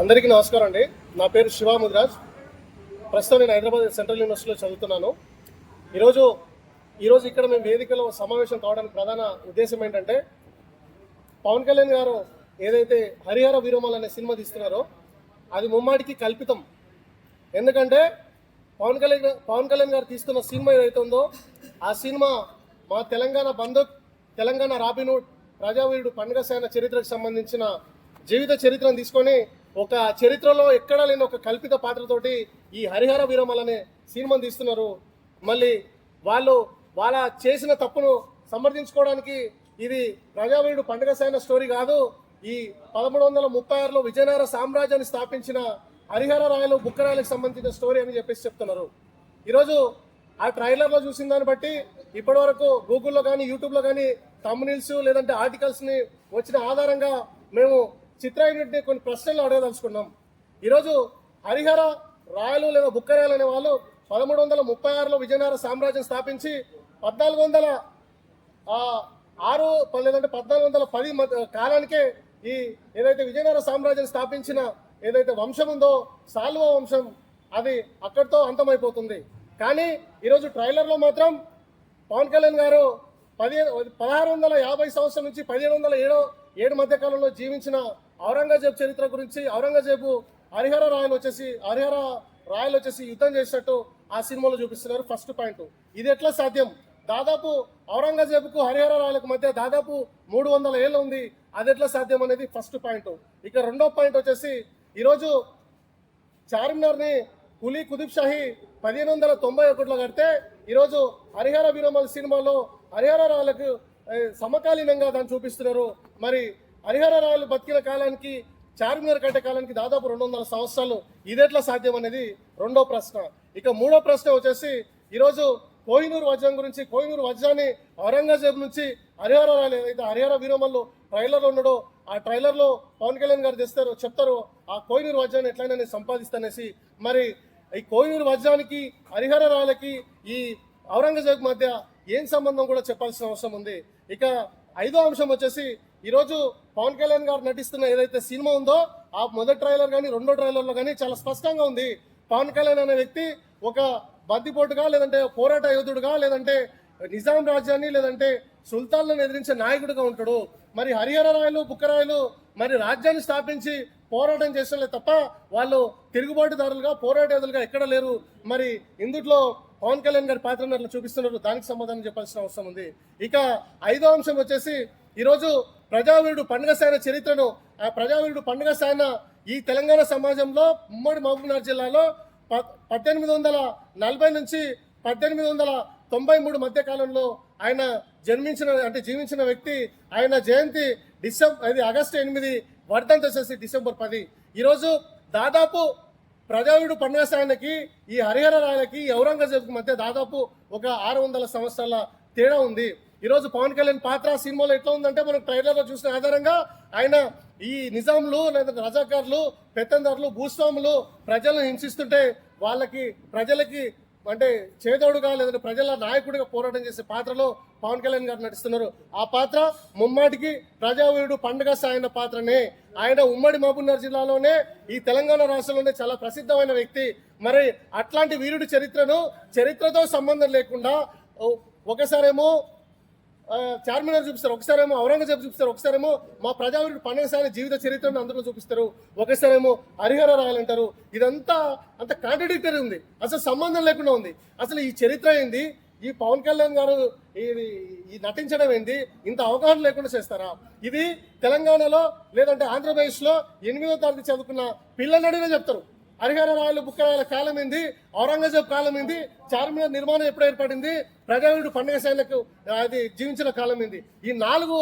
అందరికీ నమస్కారం అండి. నా పేరు శివ ముదిరాజ్. ప్రస్తుతం నేను హైదరాబాద్ సెంట్రల్ యూనివర్సిటీలో చదువుతున్నాను. ఈరోజు ఈరోజు ఇక్కడ మేము వేదికలో సమావేశం కావడానికి ప్రధాన ఉద్దేశం ఏంటంటే పవన్ కళ్యాణ్ గారు ఏదైతే హరిహర వీరమల్ అనే సినిమా తీస్తున్నారో అది ముమ్మాడికి కల్పితం. ఎందుకంటే పవన్ కళ్యాణ్ పవన్ కళ్యాణ్ గారు తీస్తున్న సినిమా ఏదైతే ఉందో ఆ సినిమా మా తెలంగాణ బంధుక్ తెలంగాణ రాబినూడ్ ప్రజావీరుడు పండుగ సేన చరిత్రకు సంబంధించిన జీవిత చరిత్రను తీసుకొని ఒక చరిత్రలో ఎక్కడా లేని ఒక కల్పిత పాత్రతోటి ఈ హరిహర వీరమల్ అనే సినిమాను తీస్తున్నారు. మళ్ళీ వాళ్ళు వాళ్ళ చేసిన తప్పును సమర్థించుకోవడానికి ఇది ప్రజావీరుడు పండుగ సైన స్టోరీ కాదు. ఈ పదమూడు వందల ముప్పై ఆరులో విజయనగర సామ్రాజ్యాన్ని స్థాపించిన హరిహర రాయలు బుక్కరాయలకు సంబంధించిన స్టోరీ అని చెప్పేసి చెప్తున్నారు. ఈరోజు ఆ ట్రైలర్లో చూసిన దాన్ని బట్టి ఇప్పటివరకు గూగుల్లో కానీ యూట్యూబ్లో కానీ తమ్మునిల్స్ లేదంటే ఆర్టికల్స్ని వచ్చిన ఆధారంగా మేము చిత్రాయుడిని కొన్ని ప్రశ్నలు అడగదలుచుకున్నాం. ఈరోజు హరిహర రాయలు లేదా బుక్కరాయలు అనే వాళ్ళు పదమూడు వందల ముప్పై ఆరులో విజయనగర సామ్రాజ్యం స్థాపించి పద్నాలుగు వందల ఆరు లేదంటే పద్నాలుగు వందల పది మధ్య- కాలానికే ఈ ఏదైతే విజయనగర సామ్రాజ్యం స్థాపించిన ఏదైతే వంశం ఉందో సాల్వ వంశం అది అక్కడితో అంతమైపోతుంది. కానీ ఈరోజు ట్రైలర్లో మాత్రం పవన్ కళ్యాణ్ గారు పదిహేను పదహారు వందల యాభై సంవత్సరం నుంచి పదిహేను వందల ఏడో ఏడు మధ్య కాలంలో జీవించిన ఔరంగజేబ్ చరిత్ర గురించి ఔరంగజేబు హరిహర రాయలు వచ్చేసి హరిహర రాయలు వచ్చేసి యుద్ధం చేసినట్టు ఆ సినిమాలో చూపిస్తున్నారు ఫస్ట్ పాయింట్ ఇది ఎట్లా సాధ్యం? దాదాపు ఔరంగజేబుకు హరిహర రాయలకు మధ్య దాదాపు మూడు వందల ఏళ్ళు ఉంది. అది ఎట్లా సాధ్యం అనేది ఫస్ట్ పాయింట్ ఇక రెండో పాయింట్ వచ్చేసి ఈరోజు చార్మినార్ని కులీ కుతుబ్ షాహీ పదిహేను వందల తొంభై ఒకటిలో కడితే ఈరోజు హరిహర విరమల్ సినిమాలో హరిహర రాయలకు సమకాలీనంగా దాన్ని చూపిస్తున్నారు. మరి హరిహరరావులు బతికిన కాలానికి చార్మినార్ కట్టే కాలానికి దాదాపు రెండు వందల సంవత్సరాలు ఇదెట్లా సాధ్యం అనేది రెండో ప్రశ్న. ఇక మూడో ప్రశ్న వచ్చేసి ఈరోజు కోహినూరు వజ్రం గురించి కోహినూరు వజ్రాన్ని ఔరంగజేబ్ నుంచి హరిహర రాయలు ఏదైతే హరిహర వీరమల్లు ట్రైలర్లో ఉన్నాడో ఆ ట్రైలర్లో పవన్ కళ్యాణ్ గారు తెస్తారు చెప్తారు ఆ కోహినూరు వజ్రాన్ని ఎట్లయినా నేను సంపాదిస్తానేసి. మరి ఈ కోహినూరు వజ్రానికి హరిహర రాయలకి ఈ ఔరంగజేబ్ మధ్య ఏం సంబంధం కూడా చెప్పాల్సిన అవసరం ఉంది. ఇక ఐదో అంశం వచ్చేసి ఈరోజు పవన్ కళ్యాణ్ గారు నటిస్తున్న ఏదైతే సినిమా ఉందో ఆ మొదటి ట్రైలర్ కానీ రెండో ట్రైలర్లో కానీ చాలా స్పష్టంగా ఉంది. పవన్ కళ్యాణ్ అనే వ్యక్తి ఒక బందిపోటుగా లేదంటే పోరాట యోధుడుగా లేదంటే నిజాం రాజ్యాన్ని లేదంటే సుల్తాన్లను ఎదిరించే నాయకుడిగా ఉంటాడు. మరి హరిహర రాయలు బుక్కరాయలు మరి రాజ్యాన్ని స్థాపించి పోరాటం చేసలే తప్ప వాళ్ళు తిరుగుబాటుదారులుగా పోరాటేదులుగా ఎక్కడ లేరు. మరి ఇందుట్లో పవన్ కళ్యాణ్ గారి పాత్రను చూపిస్తున్నారు. దానికి సమాధానం చెప్పాల్సిన అవసరం ఉంది. ఇక ఐదో అంశం వచ్చేసి ఈరోజు ప్రజావీరుడు పండుగ చరిత్రను ఆ ప్రజావీరుడు పండుగ ఈ తెలంగాణ సమాజంలో ఉమ్మడి మహబూబ్నగర్ జిల్లాలో ప- పద్దెనిమిది వందల నలభై నుంచి పద్దెనిమిది వందల తొంభై మూడు మధ్య కాలంలో ఆయన జన్మించిన అంటే జీవించిన వ్యక్తి ఆయన జయంతి డిసెంబర్ అది ఆగస్టు ఎనిమిది వర్ధంతి వచ్చేసి డిసెంబర్ పది. ఈరోజు దాదాపు ప్రజావీడు పండుగ ఈ హరిహర రాయలకి ఔరంగజేబ్కి మధ్య దాదాపు ఒక ఆరు వందల సంవత్సరాల తేడా ఉంది. ఈరోజు పవన్ కళ్యాణ్ పాత్ర సినిమాలో ఎట్లా ఉందంటే మనం ట్రైలర్లో చూసిన ఆధారంగా ఆయన ఈ నిజాంలు లేదా రజాకారులు పెత్తందారులు భూస్వాములు ప్రజలను హింసిస్తుంటే వాళ్ళకి ప్రజలకి అంటే చేదోడుగా లేదంటే ప్రజల నాయకుడిగా పోరాటం చేసే పాత్రలో పవన్ కళ్యాణ్ గారు నటిస్తున్నారు. ఆ పాత్ర ముమ్మాటికి ప్రజావీరుడు పండుగ సాయన పాత్రనే. ఆయన ఉమ్మడి మహబూబ్నగర్ జిల్లాలోనే ఈ తెలంగాణ రాష్ట్రంలోనే చాలా ప్రసిద్ధమైన వ్యక్తి. మరి అట్లాంటి వీరుడి చరిత్రను చరిత్రతో సంబంధం లేకుండా ఒకసారేమో చార్మినార్ చూపిస్తారు. ఒకసారేమో ఔరంగజేబ్ చూపిస్తారు. ఒకసారేమో మా ప్రజావీరుడు పన్నెండు జీవిత చరిత్రను అందరూ చూపిస్తారు. ఒకసారేమో హరిహర రాయాలంటారు ఇదంతా అంత కాంట్రడిక్టరీ ఉంది. అసలు సంబంధం లేకుండా ఉంది. అసలు ఈ చరిత్ర ఏంది? ఈ పవన్ కళ్యాణ్ గారు ఇది ఈ నటించడం ఏంది? ఇంత అవగాహన లేకుండా చేస్తారా? ఇది తెలంగాణలో లేదంటే ఆంధ్రప్రదేశ్లో ఎనిమిదో తరగతి చదువుకున్న పిల్లలడినే చెప్తారు. హరిహర రాయలు బుక్కరాయల కాలం ఏంది? ఔరంగజేబ్ కాలం ఏంది? చార్మినార్ నిర్మాణం ఎప్పుడు ఏర్పడింది? ప్రజావీరుడు పండుగ శైలకు అది జీవించిన కాలం ఏంది? ఈ నాలుగు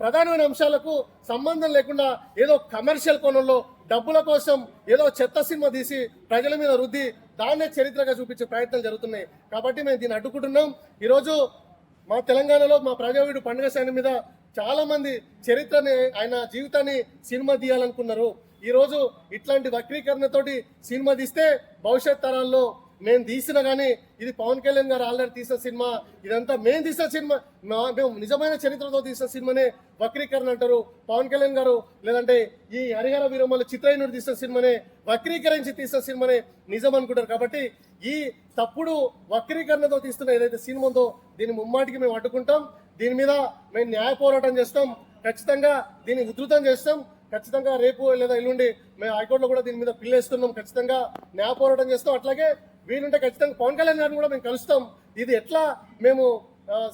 ప్రధానమైన అంశాలకు సంబంధం లేకుండా ఏదో కమర్షియల్ కోణంలో డబ్బుల కోసం ఏదో చెత్త సినిమా తీసి ప్రజల మీద రుద్ది దాన్నే చరిత్రగా చూపించే ప్రయత్నాలు జరుగుతున్నాయి. కాబట్టి మేము దీన్ని అడ్డుకుంటున్నాం. ఈరోజు మా తెలంగాణలో మా ప్రజావీడు పండుగ శైలి మీద చాలా మంది చరిత్రని ఆయన జీవితాన్ని సినిమా తీయాలనుకున్నారు. ఈరోజు ఇట్లాంటి వక్రీకరణతోటి సినిమా తీస్తే భవిష్యత్ తరాల్లో మేము తీసిన కానీ ఇది పవన్ కళ్యాణ్ గారు ఆల్రెడీ తీసిన సినిమా ఇదంతా మేము తీసిన సినిమా మా- మేము నిజమైన చరిత్రతో తీసిన సినిమానే వక్రీకరణ అంటారు. పవన్ కళ్యాణ్ గారు లేదంటే ఈ హరిహర వీరమ్మలు చిత్రయనుడు తీసిన సినిమానే వక్రీకరించి తీసిన సినిమానే నిజం అనుకుంటారు. కాబట్టి ఈ తప్పుడు వక్రీకరణతో తీస్తున్న ఏదైతే సినిమా ఉందో దీన్ని ముమ్మాటికి మేము అడ్డుకుంటాం. దీని మీద మేము న్యాయ పోరాటం చేస్తాం. ఖచ్చితంగా దీన్ని ఉధృతం చేస్తాం. ఖచ్చితంగా రేపు లేదా ఎల్లుండి మేము హైకోర్టులో కూడా దీని మీద పిల్లేస్తున్నాం. ఖచ్చితంగా న్యాయ పోరాటం చేస్తాం. అట్లాగే వీలుంటే ఖచ్చితంగా పవన్ కళ్యాణ్ గారిని కూడా మేము కలుస్తాం. ఇది ఎట్లా మేము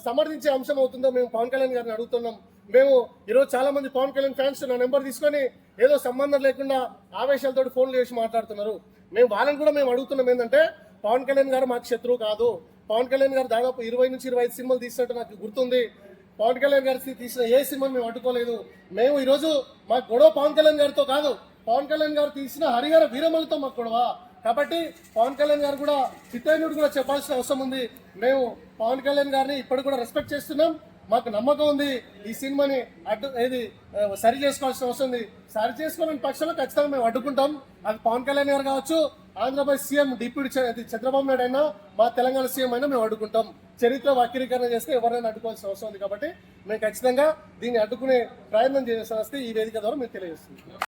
సమర్థించే అంశం అవుతుందో మేము పవన్ కళ్యాణ్ గారిని అడుగుతున్నాం. మేము ఈరోజు చాలా మంది పవన్ కళ్యాణ్ ఫ్యాన్స్ నా నెంబర్ తీసుకొని ఏదో సంబంధం లేకుండా ఆవేశాలతో ఫోన్లు చేసి మాట్లాడుతున్నారు. మేము వాళ్ళని కూడా మేము అడుగుతున్నాం ఏంటంటే పవన్ కళ్యాణ్ గారు మాకు శత్రువు కాదు. పవన్ కళ్యాణ్ గారు దాదాపు ఇరవై నుంచి ఇరవై ఐదు సినిమాలు తీసినట్టు నాకు గుర్తుంది. పవన్ కళ్యాణ్ గారి తీసిన ఏ సినిమాని మేము అడ్డుకోలేదు. మేము ఈరోజు మా గొడవ పవన్ కళ్యాణ్ గారితో కాదు. పవన్ కళ్యాణ్ గారు తీసిన హరిహర వీరమలతో మాకు గొడవ. కాబట్టి పవన్ కళ్యాణ్ గారు కూడా చిత్తైనుడు కూడా చెప్పాల్సిన అవసరం ఉంది. మేము పవన్ కళ్యాణ్ గారిని ఇప్పటికి కూడా రెస్పెక్ట్ చేస్తున్నాం. మాకు నమ్మకం ఉంది. ఈ సినిమాని అడ్డు ఏది సరి చేసుకోవాల్సిన అవసరం ఉంది. సరి చేసుకోవాలని పక్షంలో ఖచ్చితంగా మేము అడ్డుకుంటాం. అది పవన్ కళ్యాణ్ గారు కావచ్చు ఆంధ్రప్రదేశ్ సీఎం డిప్యూటీ చ- ఇది చంద్రబాబు నాయుడు అయినా మా తెలంగాణ సీఎం అయినా మేము అడ్డుకుంటాం. చరిత్ర వక్రీకరణ చేస్తే ఎవరైనా అడ్డుకోవాల్సిన అవసరం ఉంది కాబట్టి మేము ఖచ్చితంగా దీన్ని అడ్డుకునే ప్రయత్నం చేయాల్సి వస్తే ఈ వేదిక ద్వారా మేము తెలియజేస్తున్నాం.